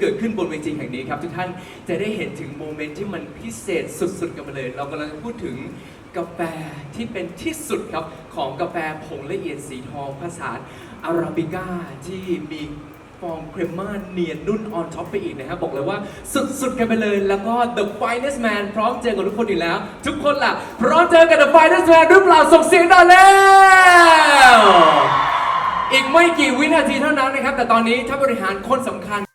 เกิดขึ้นบนเวทีแห่งนี้ครับทุกท่านจะได้เห็นถึงโมเมนต์ที่มันพิเศษสุดๆกันไปเลย เรากำลังพูดถึงกาแฟที่เป็นที่สุดครับของกาแฟผงละเอียดสีทองผสาอาราบิก้าที่มีฟองเครมม่าเนียนนุ่นออนท็อปไปอีกนะครับบอกเลยว่าสุดๆกันไปเลย แล้วก็ The Finest Man พร้อมเจอกับทุกคนอยู่แล้ว ทุกคนล่ะ พร้อมเจอกับ The Finest Man หรือเปล่าส่งเสียงหน่อยแล้ว อีกไม่กี่วินาทีเท่านั้นนะครับ แต่ตอนนี้ท่านบริหารคนสำคัญ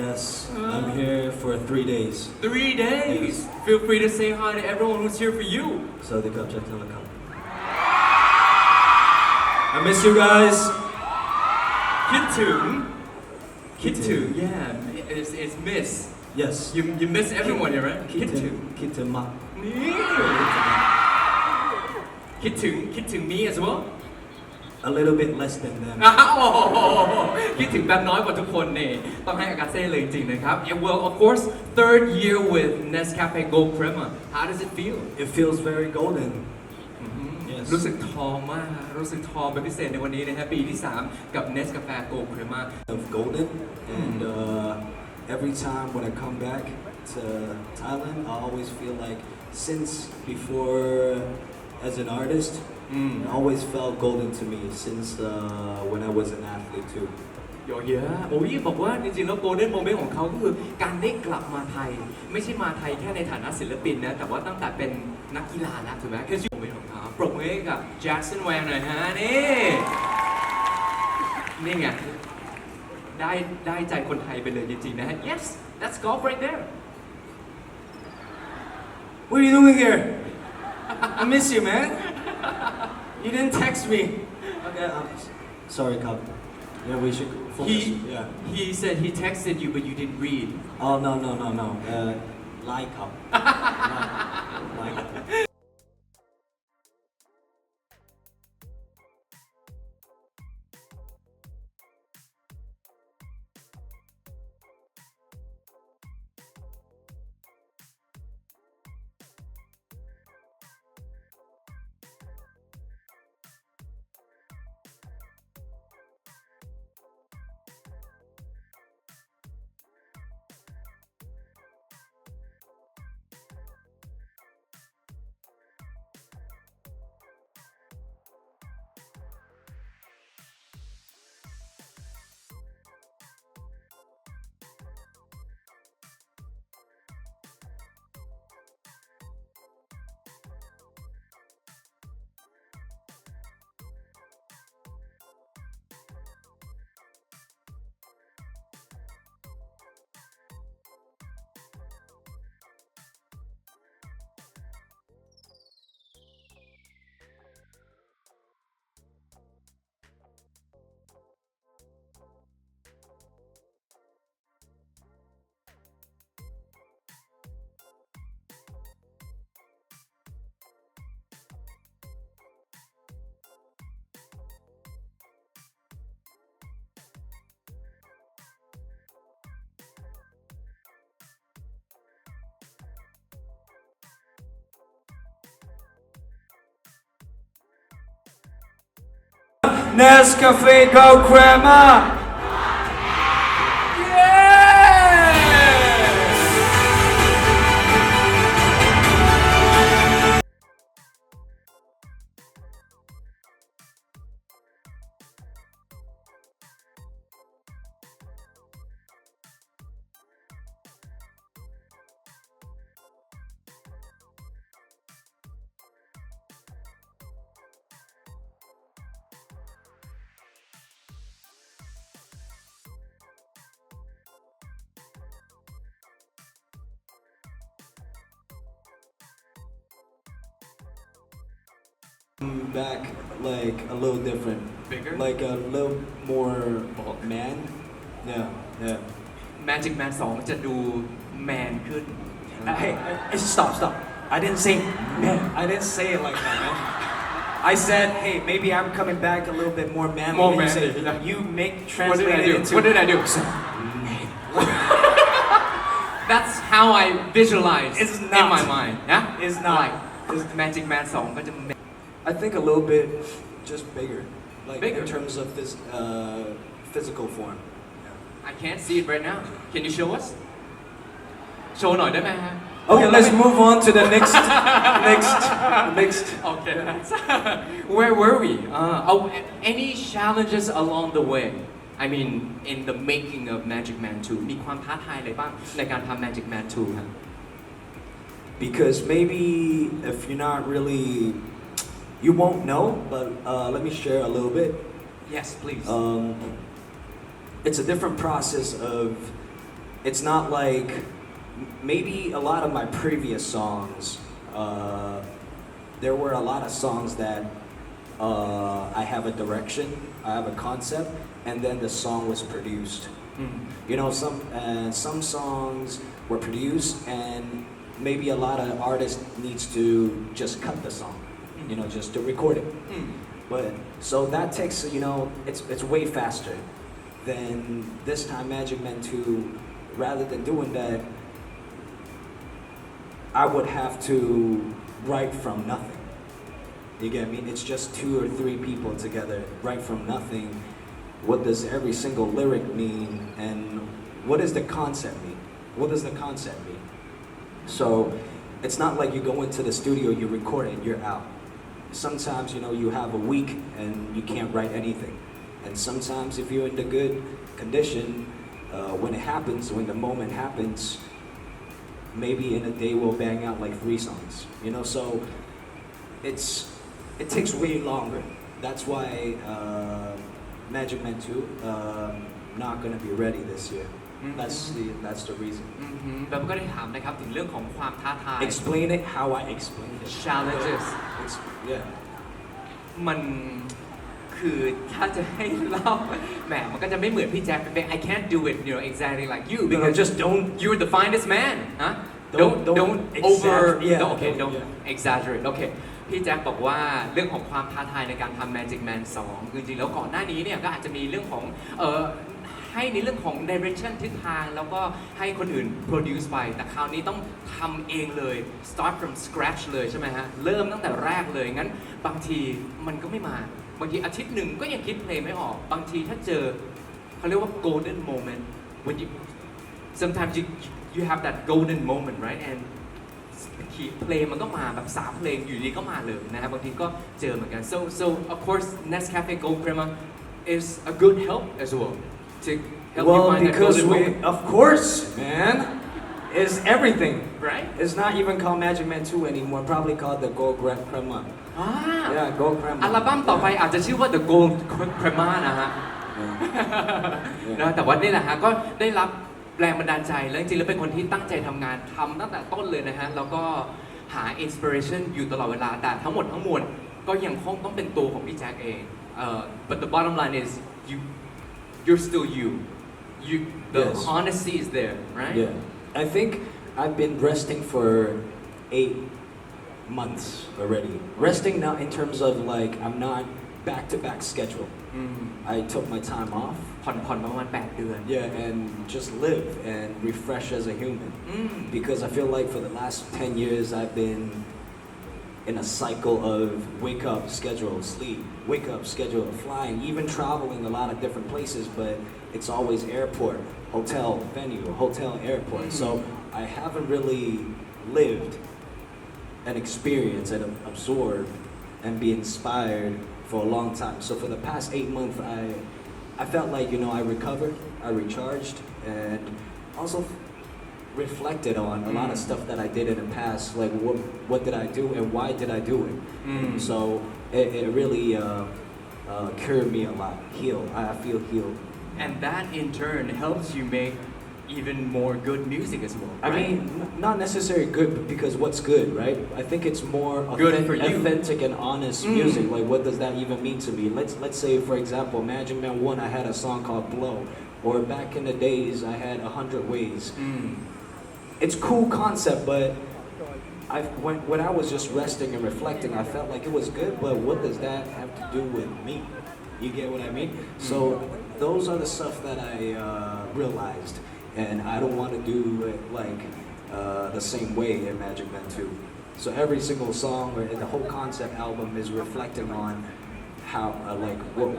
Yes, I'm here for three days. three days feel free to say hi to everyone who's here for you สวัสดีครับจากธนาคาร I miss you guys. คิดถึง คิดถึง yeah it's it's miss Yes. you you miss everyone here right คิดถึง คิดถึงมาก นี่คิดถึง คิดถึง me as well A little bit less than them. อ้าวโอ้โหคิดถึงแบบน้อยกว่าทุกคนนี่ต้องให้อากาเซ่เลยจริงๆนะครับ Yeah, well of course third year with Nescafe Gold Crema how does it feel It feels very golden. Yes. รู้สึกทองมาก รู้สึกทองเป็นพิเศษในวันนี้นะฮะปีที่ 3 กับ Nescafe Gold Crema Of golden, and uh, every time when I come back to Thailand, I always feel like since before as an artist, Mm. it always felt golden to me since uh, when I was an athlete too. โยเยอะโอ้ยบอกว่าจริงๆแล้วโกลเด้นโมเมนต์ของเขาก็คือการได้กลับมาไทย ไม่ใช่มาไทยแค่ในฐานะศิลปินนะ แต่ว่าตั้งแต่เป็นนักกีฬาแล้วถูกไหมคือชื่อโมเมนต์ของเขาปรบมือให้กับแจ็คสันแวร์หน่อยฮะ นี่ นี่ไง ได้ได้ใจคนไทยไปเลยจริงๆนะฮะ yes that's golf right there What are you doing here? I miss you, man. You didn't text me. Okay, I'm sorry, Cup. Yeah, we should focus. he yeah. he said he texted you but you didn't read Oh no no no no. Uh, like Cup. like, like. Nescafe Go Crema. back like a little different, bigger like a little more Bulk. man. Yeah, yeah. Magic Man 2 จะดูแมนขึ้น Uh, hey, hey, stop, stop. I didn't say, man, I didn't say it like that, man. I said, hey, maybe I'm coming back a little bit more manly. More And you say- manly, yeah. You make What did translate I it do? into. What did I do? That's how I visualize It's in not. my mind. Yeah? It's not. Like Magic Man 2 ก็จะ I think a little bit just bigger, like Bigger. in terms of this uh, physical form. I can't see it right now. Can you show us? โชว์หน่อยได้ไหมฮะ Okay, let's move on to the next, next, next. Okay, that's where were we? Uh, oh, any challenges along the way? I mean, in the making of Magic Man 2 มีความท้าทายอะไรบ้างในการทำ Magic Man 2ครับ Because maybe if you're not really, you won't know, but uh, let me share a little bit. Yes please Um, it's a different process of, it's not like, maybe a lot of my previous songs, uh, there were a lot of songs that uh, I have a direction, I have a concept, and then the song was produced. อืม You know, some uh, some songs were produced, and maybe a lot of artists needs to just cut the song, you know, just to record it. Hmm. อืม But so that takes you know, it's it's way faster than this time Magic Man 2. Rather than doing that, I would have to write from nothing. You get me? It's just two or three people together, write from nothing. What does every single lyric mean, and what does the concept mean? What does the concept mean? So, it's not like you go into the studio, you record it, you're out. Sometimes, you know, you have a week and you can't write anything. And sometimes, if you're in the good condition, uh, when it happens, when the moment happens, maybe in a day we'll bang out like three songs. You know, so it's it takes way longer. That's why uh, Magic Man 2 um, not gonna be ready this year. Mhm. That's the that's the reason. อืมฮึแบบก็ได้ถามนะครับถึงเรื่องของความท้าทาย Explain it how I explained it. challenges Ex- yeah. มันคือถ้าจะให้เล่าแหมมันก็จะไม่เหมือนพี่แจ็คเป็น I can't do it you know exactly like you No, because just don't. you're the finest man ฮะ Don't- don't don't don't over exaggerate. Yeah, don't okay don't- don't yeah. exaggerate โอเคพี่แจ็คบอกว่าเรื่องของความท้าทายในการทำ Magic Man 2 คือจริงๆแล้วก่อนหน้านี้เนี่ยก็อาจจะมีเรื่องของเอ่อ ให้ในเรื่องของ direction ทิศทาง แล้วก็ให้คนอื่น produce ไป แต่คราวนี้ต้องทำเองเลย start from scratch เลยใช่ไหมฮะ เริ่มตั้งแต่แรกเลย งั้นบางทีมันก็ไม่มา บางทีอาทิตย์หนึ่งก็ยังคิดเพลงไม่ออก บางทีถ้าเจอเขาเรียกว่า golden moment when you sometimes you you have that golden moment right and คีเพลงมันก็มาแบบสามเพลงอยู่ดีก็มาเลยนะฮะบางทีก็เจอเหมือนกัน so so of course Nescafe Gold Crema is a good help as well to help you Well, find that because golden we, moment of course, man, is everything. right It's not even called Magic Man 2 anymore. Probably called the Gold Gra- Crema. อ่า Yeah, Gold Crema. อัลบั้มต่อไปอาจจะชื่อว่า The Gold Crema นะฮะ Yeah. นะแต่ว่านี่แหละฮะก็ได้รับแรงบันดาลใจ แล้วจริงๆแล้วเป็นคนที่ตั้งใจทำงานทำตั้งแต่ต้นเลยนะฮะ แล้วก็หาอินสปิเรชันอยู่ตลอดเวลา แต่ทั้งหมดทั้งมวลก็ยังคงต้องเป็นตัวของพี่แจ็คเองเอ่อ but the bottom line is you you're still you you the Yes. honesty is there right Yeah. I think I've been resting for eight months already. Resting not in terms of like I'm not back to back schedule. อืม I took my time off. ผ่อนผ่อนประมาณ 8 เดือน Yeah, and just live and refresh as a human. อืม Because I feel like for the last 10 years I've been in a cycle of wake up, schedule, sleep, wake up, schedule, flying, even traveling a lot of different places, but it's always airport, hotel, venue, hotel, airport. So mm-hmm. I haven't really lived and experienced and absorbed and be inspired for a long time. So for the past eight months, I, I felt like, you know, I recovered, I recharged, and also reflected on a lot of Mm. stuff that I did in the past, like what, what did I do and why did I do it? Mm. So it, it really uh, uh, cured me a lot, healed. I feel healed. and that in turn helps you make even more good music as well I mean, n- not necessarily good because what's good, right? I think it's more Good authen- for you. authentic and honest Mm. music. Like, what does that even mean to me? Let's let's say, for example, Magic Man One, I had a song called Blow, or back in the days, I had A Hundred Ways. อืม It's cool concept, but I when when I was just resting and reflecting, I felt like it was good, but what does that have to do with me? You get what I mean? So those are the stuff that I uh, realized, and I don't want to do it like uh, the same way in Magic Man 2. So every single song or the whole concept album is reflecting on how uh, like what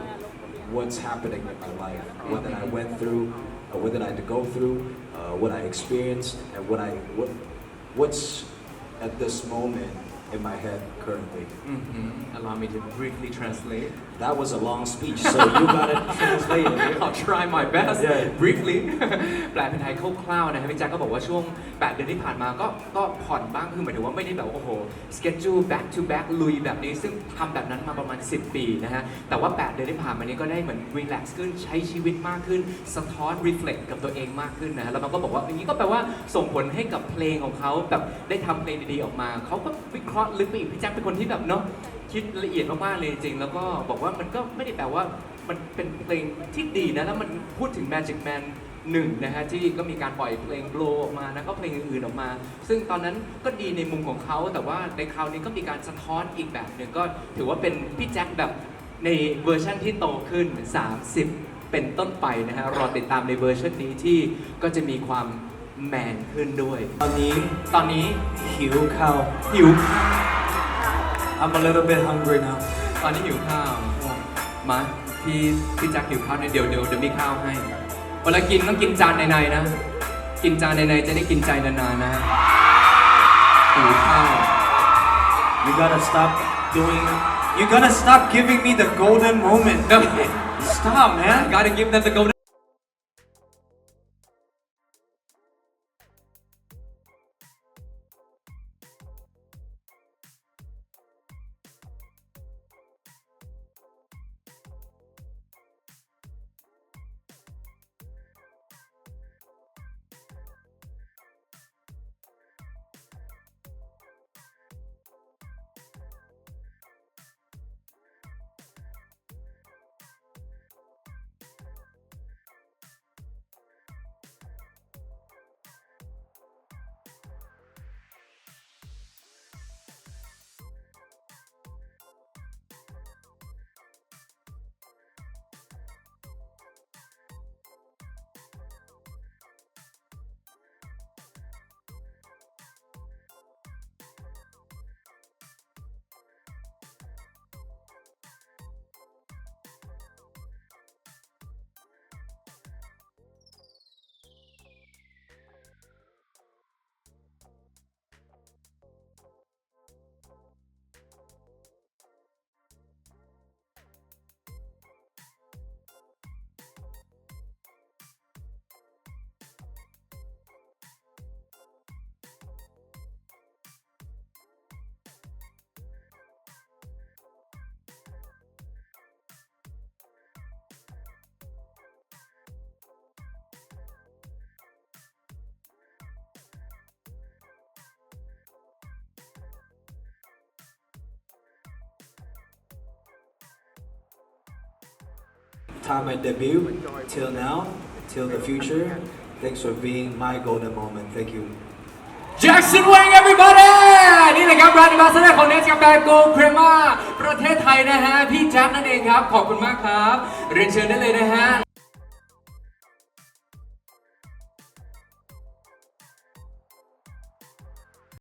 what's happening in my life, what that I went through, what that I had to go through, uh, what I experienced, and what I what what's at this moment in my head currently. Mhm. allow me to briefly translate That was a long speech, so you gotta translate it. here. I'll try my best Yeah. briefly แปลเป็นไทยคร่าวๆนะครับพี่แจ็คก็บอกว่าช่วง 8 เดือนที่ผ่านมาก็ก็ผ่อนบ้างคือหมายถึงว่าไม่ได้แบบว่าโอ้โห schedule back to back ลุยแบบนี้ซึ่งทำแบบนั้นมาประมาณ 10 ปีนะฮะ แต่ว่า 8 เดือนที่ผ่านมานี้ก็ได้เหมือน relax ขึ้นใช้ชีวิตมากขึ้น สะท้อน reflect กับตัวเองมากขึ้นนะฮะแล้วมันก็บอกว่าอย่างนี้ก็แปลว่าส่งผลให้กับเพลงของเขาแบบได้ทำเพลงดีๆออกมาเขาก็วิเคราะห์ลึกไปอีกพี่แจ็คเป็นคนที่แบบเนาะคิดละเอียดมากๆเลยจริงๆแล้วก็บอกว่ามันก็ไม่ได้แปลว่ามันเป็นเพลงที่ดีนะ แล้วมันพูดถึง Magic Man หนึ่งนะฮะที่ก็มีการปล่อยเพลงโ w ออกมานะก็เพลงอื่นๆออกมา ซึ่งตอนนั้นก็ดีในมุมของเขาแต่ว่าในคราวนี้ก็มีการสะท้อนอีกแบบหนึ่งก็ถือว่าเป็นพี่แจ็คแบบในเวอร์ชันที่โตขึ้น 30 เป็นต้นไปนะฮะรอติดตามในเวอร์ชันนี้ที่ก็จะมีความแมนขึ้นด้วย ตอนนี้ตอนนี้หิวข้าวหิว I'm a little bit hungry now ตอนนี้หิวข้าว มาพี่พี่แจ็คหิวข้าวเนี่ยเดี๋ยวเดี๋ยวเดี๋ยวมีข้าวให้เวลากินต้องกินจานในๆนะ กินจานในๆจะได้กินใจนานๆนะหิวข้าว You gotta stop doing You gotta stop giving me the golden moment Stop man gotta give them the golden time I debut till now, till the future. Thanks for being my golden moment. Thank you. Jackson Wang everybody นี่แหละครับร้านบาสเตอร์ของเนสกาแฟโกเครมาประเทศไทยนะฮะ พี่แจ็คนั่นเองครับ ขอบคุณมากครับ เรียนเชิญได้เลยนะฮะ